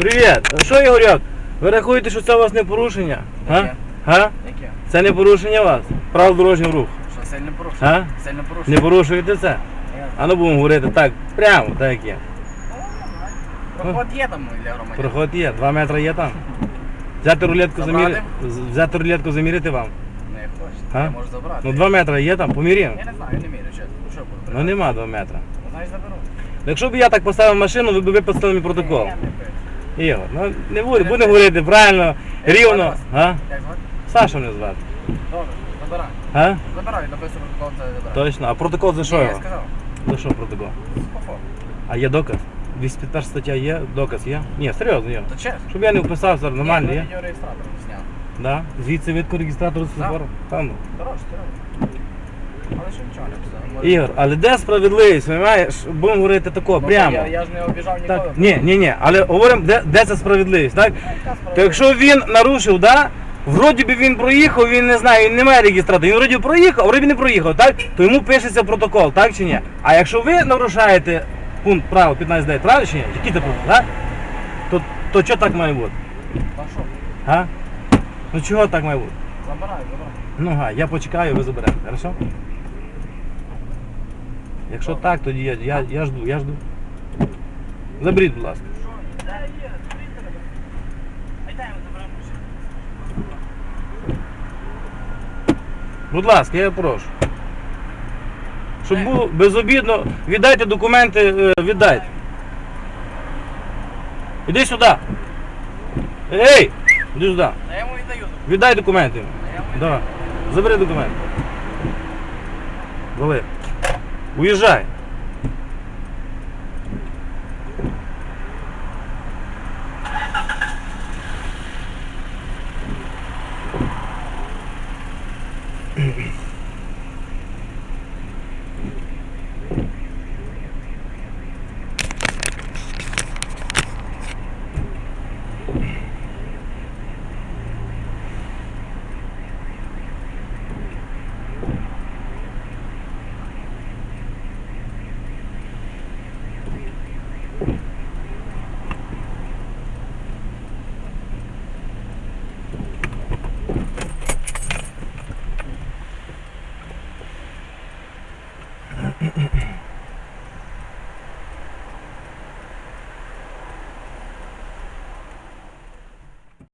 Привіт! А Що, Ігорьок? Ви рахуєте, що це у вас не порушення? Яке? Га? Яке? Це не порушення вас? Правил дорожнього руху. Що сильно порушує? А? Сильно порушує. Не порушуєте це? А ну будемо говорити так, прямо, так як є. Проход є там для громадян. Проход є, 2 метри є там. Взяти рулетку замірити. Взяти рулетку замірити вам. Не хочете. Я можу забрати. Ну 2 метри є там, поміряємо. Я не знаю, я не мірю. Ну, Що буду? Ну нема 2 метри. Ну, Знаєш, заберу. Якщо б я так поставив машину, ви б виписали мені протокол. Ігор, ну не буде, будемо говорити правильно, рівно. А? Саша мене звати. Добре, забирай. А? Забирай, написано протокол, це забирай. Точно. А протокол за що я сказав. За що протокол? А є доказ? 201 стаття є, доказ є? Ні, серйозно є. То чесно. Щоб я не вписався, нормально Ні, є? ну, Відеореєстратор зняв. Да? Звідси видко реєстратор світлофору? Там. ну. Хорош, хорош. Але що нічого не писав. Ігор, але де справедливість, розумієш? Будемо говорити тако, Ну, прямо. Я, я ж не обіжав ніколи. Так, ні, ні, ні, але говоримо, де, де це справедливість, так? Яка? То якщо він нарушив, да? Вроді би він проїхав, він не знає, він не має реєстратора. Він вроді проїхав, а вроді не проїхав, так? То йому пишеться протокол, так чи ні? А якщо ви нарушаєте пункт правил 15.9, правильно чи ні? Який це пункт, так? То, то що так має бути? Що? А? Ну чого так має бути? Забирай, забирай. Ну га, я почекаю, ви заберете, хорошо? Якщо так, тоді я, я, я жду, я жду. Заберіть, будь ласка. Будь ласка, я прошу. Щоб було безобідно, віддайте документи, е, віддайте. Іди сюди. Ей! Іди сюди. А я йому віддаю. Віддай документи. Давай. Забери документи. Вали. Уїжджай. mm